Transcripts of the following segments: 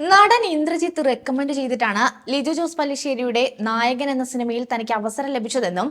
നടൻ ഇന്ദ്രജിത്ത് റെക്കമെൻഡ് ചെയ്തിട്ടാണ് ലിജു ജോസ് പല്ലിശ്ശേരിയുടെ നായകൻ എന്ന സിനിമയിൽ തനിക്ക് അവസരം ലഭിച്ചതെന്നും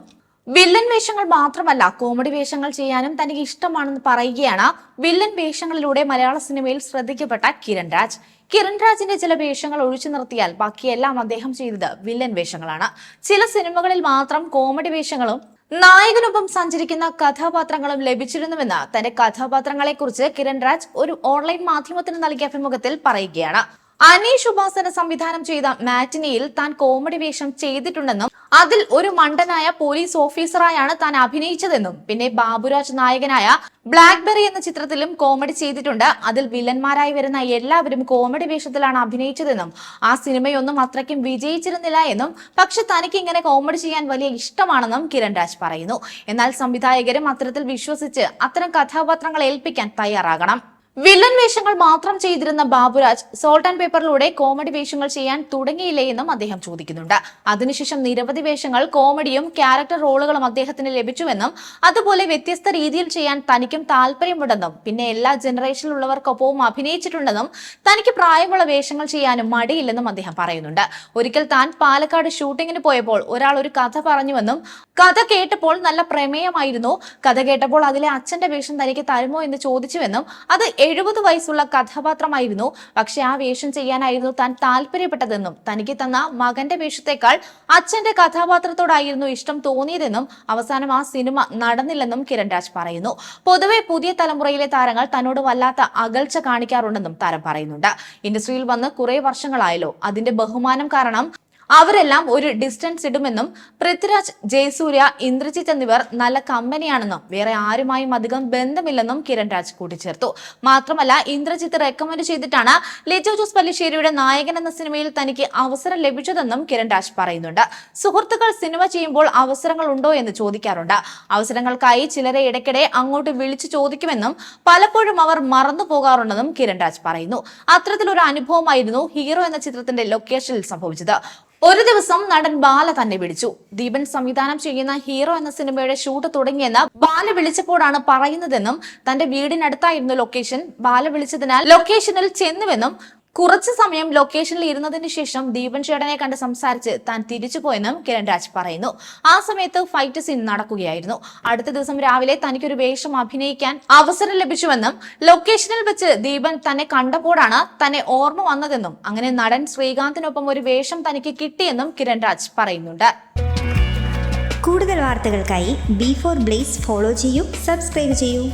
വില്ലൻ വേഷങ്ങൾ മാത്രമല്ല കോമഡി വേഷങ്ങൾ ചെയ്യാനും തനിക്ക് ഇഷ്ടമാണെന്ന് പറയുകയാണ് വില്ലൻ വേഷങ്ങളിലൂടെ മലയാള സിനിമയിൽ ശ്രദ്ധിക്കപ്പെട്ട കിരൺ രാജ്. കിരൺ രാജിന്റെ ചില വേഷങ്ങൾ ഒഴിച്ചു നിർത്തിയാൽ ബാക്കിയെല്ലാം അദ്ദേഹം ചെയ്തത് വില്ലൻ വേഷങ്ങളാണ്. ചില സിനിമകളിൽ മാത്രം കോമഡി വേഷങ്ങളും നായകനൊപ്പം സഞ്ചരിക്കുന്ന കഥാപാത്രങ്ങളും ലഭിച്ചിരുന്നുവെന്ന് തന്റെ കഥാപാത്രങ്ങളെക്കുറിച്ച് കിരൺ രാജ് ഒരു ഓൺലൈൻ മാധ്യമത്തിന് നൽകിയ അഭിമുഖത്തിൽ പറയുകയാണ്. അനീഷ് ഉപാസന സംവിധാനം ചെയ്ത മാറ്റിനിയിൽ താൻ കോമഡി വേഷം ചെയ്തിട്ടുണ്ടെന്നും അതിൽ ഒരു മണ്ടനായ പോലീസ് ഓഫീസറായാണ് താൻ അഭിനയിച്ചതെന്നും പിന്നെ ബാബുരാജ് നായകനായ ബ്ലാക്ക്ബെറി എന്ന ചിത്രത്തിലും കോമഡി ചെയ്തിട്ടുണ്ട്. അതിൽ വില്ലന്മാരായി വരുന്ന എല്ലാവരും കോമഡി വേഷത്തിലാണ് അഭിനയിച്ചതെന്നും ആ സിനിമയൊന്നും അത്രയ്ക്കും വിജയിച്ചിരുന്നില്ല എന്നും പക്ഷെ തനിക്ക് ഇങ്ങനെ കോമഡി ചെയ്യാൻ വലിയ ഇഷ്ടമാണെന്നും കിരൺ രാജ് പറയുന്നു. എന്നാൽ സംവിധായകരും അത്തരത്തിൽ വിശ്വസിച്ച് അത്തരം കഥാപാത്രങ്ങൾ ഏൽപ്പിക്കാൻ തയ്യാറാകണം. വില്ലൻ വേഷങ്ങൾ മാത്രം ചെയ്തിരുന്ന ബാബുരാജ് സോൾട്ട് ആൻഡ് പേപ്പറിലൂടെ കോമഡി വേഷങ്ങൾ ചെയ്യാൻ തുടങ്ങിയില്ലേ എന്നും അദ്ദേഹം ചോദിക്കുന്നുണ്ട്. അതിനുശേഷം നിരവധി വേഷങ്ങൾ കോമഡിയും ക്യാരക്ടർ റോളുകളും അദ്ദേഹത്തിന് ലഭിച്ചുവെന്നും അതുപോലെ വ്യത്യസ്ത രീതിയിൽ ചെയ്യാൻ തനിക്കും താല്പര്യമുണ്ടെന്നും പിന്നെ എല്ലാ ജനറേഷനിലുള്ളവർക്കൊപ്പവും അഭിനയിച്ചിട്ടുണ്ടെന്നും തനിക്ക് പ്രായമുള്ള വേഷങ്ങൾ ചെയ്യാനും മടിയില്ലെന്നും അദ്ദേഹം പറയുന്നുണ്ട്. ഒരിക്കൽ താൻ പാലക്കാട് ഷൂട്ടിങ്ങിന് പോയപ്പോൾ ഒരാൾ ഒരു കഥ പറഞ്ഞുവെന്നും കഥ കേട്ടപ്പോൾ നല്ല പ്രമേയമായിരുന്നു കഥ കേട്ടപ്പോൾ അതിലെ അച്ഛന്റെ വേഷം തനിക്ക് തരുമോ എന്ന് ചോദിച്ചുവെന്നും അത് എഴുപത് വയസ്സുള്ള കഥാപാത്രമായിരുന്നു. പക്ഷെ ആ വേഷം ചെയ്യാനായിരുന്നു താൻ താല്പര്യപ്പെട്ടതെന്നും തനിക്ക് തന്ന മകന്റെ വേഷത്തെക്കാൾ അച്ഛന്റെ കഥാപാത്രത്തോടായിരുന്നു ഇഷ്ടം തോന്നിയതെന്നും അവസാനം ആ സിനിമ നടന്നില്ലെന്നും കിരൺ രാജ് പറയുന്നു. പൊതുവെ പുതിയ തലമുറയിലെ താരങ്ങൾ തന്നോട് വല്ലാത്ത അകൽച്ച കാണിക്കാറുണ്ടെന്നും താരം പറയുന്നുണ്ട്. ഇൻഡസ്ട്രിയിൽ വന്ന് കുറെ വർഷങ്ങളായല്ലോ. അതിന്റെ ബഹുമാനം കാരണം അവരെല്ലാം ഒരു ഡിസ്റ്റൻസ് ഇടുമെന്നും പൃഥ്വിരാജ് ജയസൂര്യ ഇന്ദ്രജിത്ത് എന്നിവർ നല്ല കമ്പനിയാണെന്നും വേറെ ആരുമായും അധികം ബന്ധമില്ലെന്നും കിരൺ രാജ് കൂട്ടിച്ചേർത്തു. മാത്രമല്ല ഇന്ദ്രജിത്ത് റെക്കമെൻഡ് ചെയ്തിട്ടാണ് ലിജോ ജോസ് പല്ലിശ്ശേരിയുടെ നായകൻ എന്ന സിനിമയിൽ തനിക്ക് അവസരം ലഭിച്ചതെന്നും കിരൺ രാജ് പറയുന്നുണ്ട്. സുഹൃത്തുക്കൾ സിനിമ ചെയ്യുമ്പോൾ അവസരങ്ങൾ ഉണ്ടോ എന്ന് ചോദിക്കാറുണ്ട്. അവസരങ്ങൾക്കായി ചിലരെ ഇടയ്ക്കിടെ അങ്ങോട്ട് വിളിച്ചു ചോദിക്കുമെന്നും പലപ്പോഴും അവർ മറന്നു പോകാറുണ്ടെന്നും കിരൺ രാജ് പറയുന്നു. അത്തരത്തിലൊരു അനുഭവമായിരുന്നു ഹീറോ എന്ന ചിത്രത്തിന്റെ ലൊക്കേഷനിൽ സംഭവിച്ചത്. ഒരു ദിവസം നടൻ ബാല തന്നെ വിളിച്ചു. ദീപൻ സംവിധാനം ചെയ്യുന്ന ഹീറോ എന്ന സിനിമയുടെ ഷൂട്ട് തുടങ്ങിയെന്ന് ബാല വിളിച്ചപ്പോഴാണ് പറയുന്നതെന്നും തന്റെ വീടിനടുത്തായിരുന്നു ലൊക്കേഷൻ. ബാല വിളിച്ചതിനാൽ ലൊക്കേഷനിൽ ചെന്നുവെന്നും കുറച്ചു സമയം ലൊക്കേഷനിൽ ഇരുന്നതിന് ശേഷം ദീപൻ ചേട്ടനെ കണ്ട് സംസാരിച്ച് താൻ തിരിച്ചു പോയെന്നും കിരൺ രാജ് പറയുന്നു. ആ സമയത്ത് ഫൈറ്റ് സീൻ നടക്കുകയായിരുന്നു. അടുത്ത ദിവസം രാവിലെ തനിക്കൊരു വേഷം അഭിനയിക്കാൻ അവസരം ലഭിച്ചുവെന്നും ലൊക്കേഷനിൽ വെച്ച് ദീപൻ തന്നെ കണ്ടപ്പോഴാണ് തന്നെ ഓർമ്മ വന്നതെന്നും അങ്ങനെ നടൻ ശ്രീകാന്തിനൊപ്പം ഒരു വേഷം തനിക്ക് കിട്ടിയെന്നും കിരൺ രാജ് പറയുന്നുണ്ട്. കൂടുതൽ വാർത്തകൾക്കായി ബി ഫോർ ബ്ലേസ് ഫോളോ ചെയ്യൂ സബ്സ്ക്രൈബ് ചെയ്യൂ.